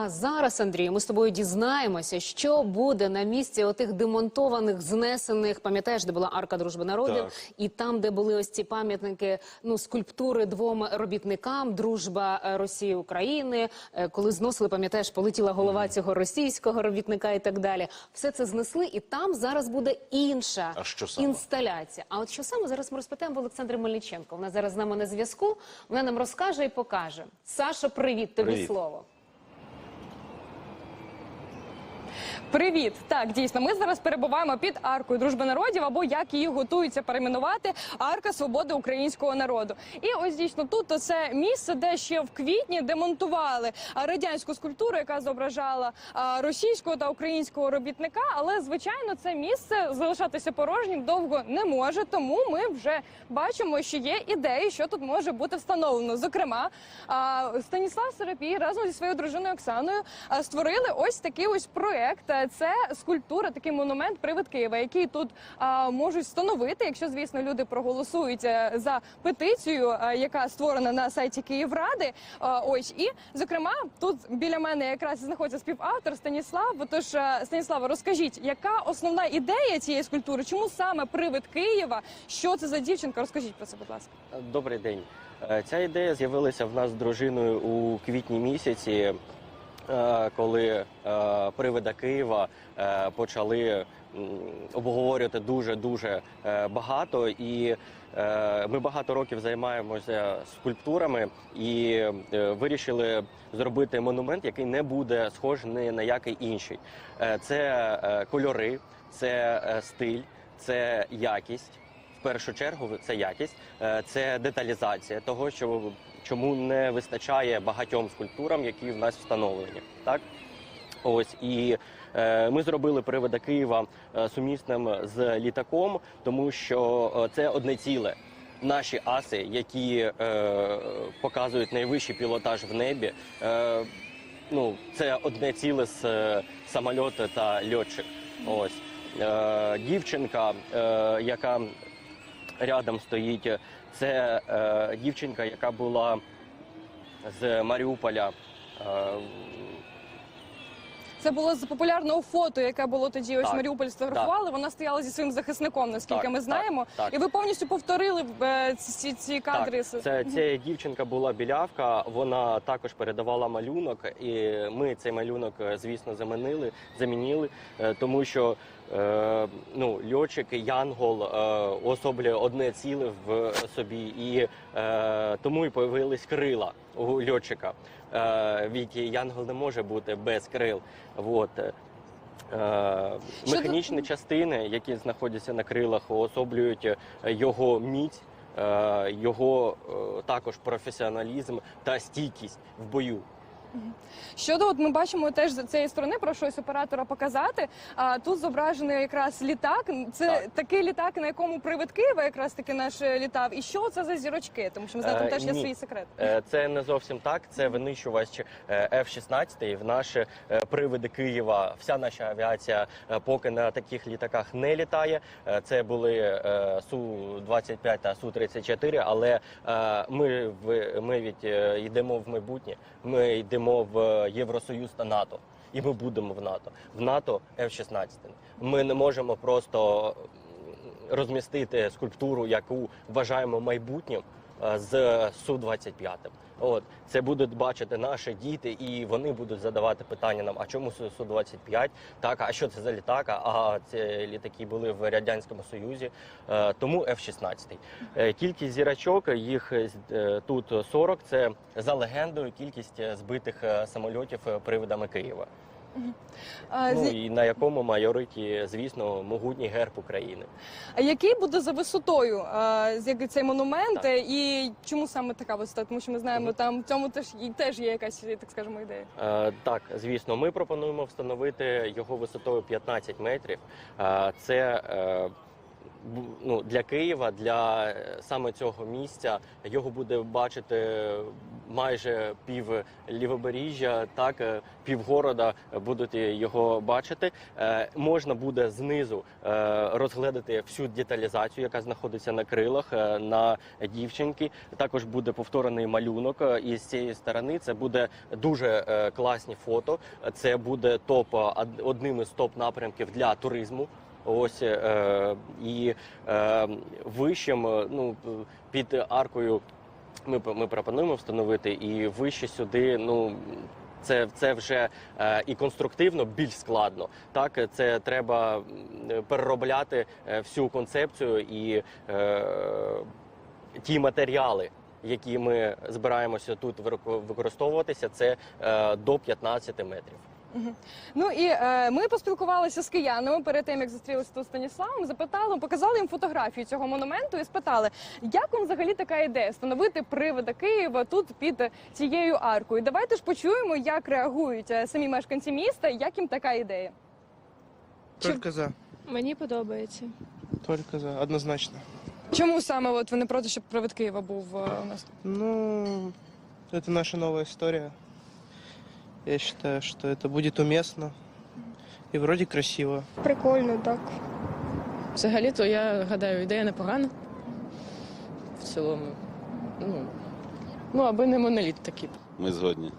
А зараз, Андрію, ми з тобою дізнаємося, що буде на місці отих демонтованих, знесених. Пам'ятаєш, де була арка дружби народів, Так. і там, де були ось ці пам'ятники, ну скульптури двом робітникам, дружба Росії України. Е, Коли зносили, пам'ятаєш, полетіла голова цього російського робітника і так далі. Все це знесли, і там зараз буде інша А що саме? інсталяція. А от що саме зараз ми розпитаємо в Олександри Мельниченко. Вона зараз з нами на зв'язку. Вона нам розкаже і покаже. Сашо, привіт, тобі Привіт. слово. Привіт! Так, дійсно, ми зараз перебуваємо під аркою дружби народів, або як її готуються перейменувати Арка Свободи українського народу. І ось дійсно тут це місце, де ще в квітні демонтували радянську скульптуру, яка зображала російського та українського робітника. Але звичайно, це місце залишатися порожнім довго не може. Тому ми вже бачимо, що є ідеї, що тут може бути встановлено. Зокрема, Станіслав Серапій разом зі своєю дружиною Оксаною створили ось такий ось проект. Е, Це скульптура, такий монумент Привид Києва, який тут можуть встановити, якщо звісно люди проголосують е, за петицію, е, яка створена на сайті Київради. А, Ось і зокрема, тут біля мене якраз знаходиться співавтор Станіслав. Тож е, Станіслава, розкажіть, яка основна ідея цієї скульптури? Чому саме привид Києва? Що це за дівчинка? Розкажіть про це, будь ласка. Добрий день. Е, Ця ідея з'явилася в нас з дружиною у квітні місяці, е, коли е, привида Києва е, почали обговорювати дуже дуже багато. І е, ми багато років займаємося скульптурами і е, вирішили зробити монумент, який не буде схож ні на який інший. Е, Це е, кольори, це е, стиль, це якість в першу чергу це якість, е, це деталізація того, що чому не вистачає багатьом скульптурам, які в нас встановлені. Так ось і е, ми зробили привода Києва е, сумісним з літаком, тому що е, це одне ціле. Наші аси, які е, показують найвищий пілотаж в небі, е, ну це одне ціле з е, самольоту та льотчик. Ось е, дівчинка, е, яка рядом стоїть. Це е, дівчинка, яка була з Маріуполя. Е, Це було з популярного фото, яке було тоді. Ось Так, Маріуполь сфотографували. Вона стояла зі своїм захисником, наскільки Так, ми так, знаємо. так. І ви повністю повторили е, ці, ці кадри. Так, це ця дівчинка була білявка. Вона також передавала малюнок, і ми цей малюнок, е, звісно, замінили, замінили, е, тому що е, ну, льотчик Янгол е, особлює одне ціле в собі, і е, тому і появились крила у льотчика. Е, ведь Янгол не може бути без крил. Вот. Е, Механічні частини, які знаходяться на крилах, уособлюють е, його міць, е, його е, також професіоналізм та стійкість в бою. Щодо, от ми бачимо теж з цієї сторони, прошу ось оператора показати. А тут зображений якраз літак. Це Так. такий літак, на якому привид Києва якраз таки наш е, літав. І що це за зірочки? Тому що ми знаємо, там Е, теж є ні. свій секрет. Е, Це не зовсім так. Це винищувач е, F-16. В наші привиди Києва вся наша авіація поки на таких літаках не літає. Це були Су-25 та Су-34, але е, ми ми від йдемо в майбутнє. Ми йдемо в Євросоюз та НАТО. І ми будемо в НАТО. В НАТО F-16. Ми не можемо просто розмістити скульптуру, яку вважаємо майбутнім з Су-25. От це будуть бачити наші діти, і вони будуть задавати питання нам: а чому Су 25 Так, а що це за літак? А ці літаки були в радянському союзі. Е, тому F-16. Е, Кількість зірочок їх е, тут 40, Це за легендою кількість е, збитих е, самольотів е, привидами Києва. А, Ну і на якому майориті, звісно, могутній герб України. А який буде за висотою а, цей монумент? Так. І чому саме така висота? Тому що ми знаємо, там в цьому теж і теж є якась так скажемо ідея. Так, звісно, ми пропонуємо встановити його висотою 15 метрів. Це е, ну, для Києва, для е, саме цього місця його буде бачити майже пів лівобережжя, так е, півгорода будуть його бачити. Е, можна буде знизу розглядати всю деталізацію, яка знаходиться на крилах на дівчинки. Також буде повторений малюнок і з цієї сторони. Це буде дуже е, класні фото. Це буде топ од- одним із топ напрямків для туризму. Ось е, і е, вищим, е, ну під аркою. Ми ми пропонуємо встановити і вище сюди. Ну це, це вже е, і конструктивно більш складно. Так, це треба переробляти всю концепцію і е, ті матеріали, які ми збираємося тут використовуватися, це е, до 15 метрів. Ну і е, ми поспілкувалися з киянами перед тим, як зустрілися тут з Станіславом. Запитали, показали їм фотографію цього монументу і спитали, як вам взагалі така ідея встановити привода Києва тут під цією аркою. Давайте ж почуємо, як реагують е, самі мешканці міста, як їм така ідея. Только за. Мені подобається. Только за. Однозначно. Чому саме от вони проти, щоб привид Києва був е, у нас? Ну, это наша новая история. Я считаю, что это будет уместно и вроде красиво. Прикольно, так. Взагалі-то я гадаю, ідея непогана. В цілому. Ну, ну аби не моноліт такий. Ми згодні.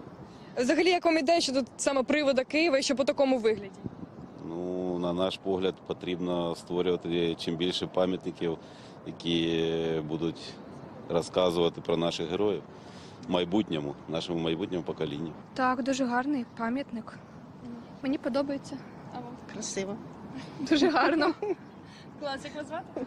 Взагалі, як вам ідея щодо саме привода Києва і що по такому вигляді? Ну, на наш погляд, потрібно створювати чим більше пам'ятників, які будуть розказувати про наших героїв майбутньому, нашому майбутньому поколінню. Так, дуже гарний пам'ятник. Мені подобається. А вам? Красиво. Дуже гарно. Клас, як вас звати?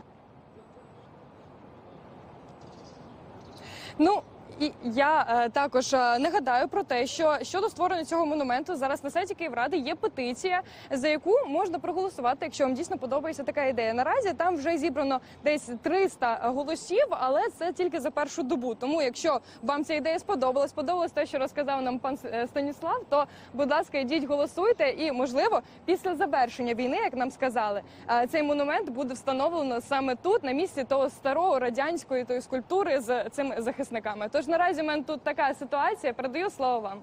Ну. І я е, також е, нагадаю про те, що щодо створення цього монументу зараз на сайті Київради є петиція, за яку можна проголосувати, якщо вам дійсно подобається така ідея. Наразі там вже зібрано десь 300 голосів, але це тільки за першу добу. Тому, якщо вам ця ідея сподобалась, сподобалось те, що розказав нам пан е, Станіслав, то будь ласка, йдіть голосуйте, і можливо, після завершення війни, як нам сказали, е, цей монумент буде встановлено саме тут, на місці того старого радянської тої скульптури з цими захисниками. Тож наразі в мене тут така ситуація. Передаю слово вам.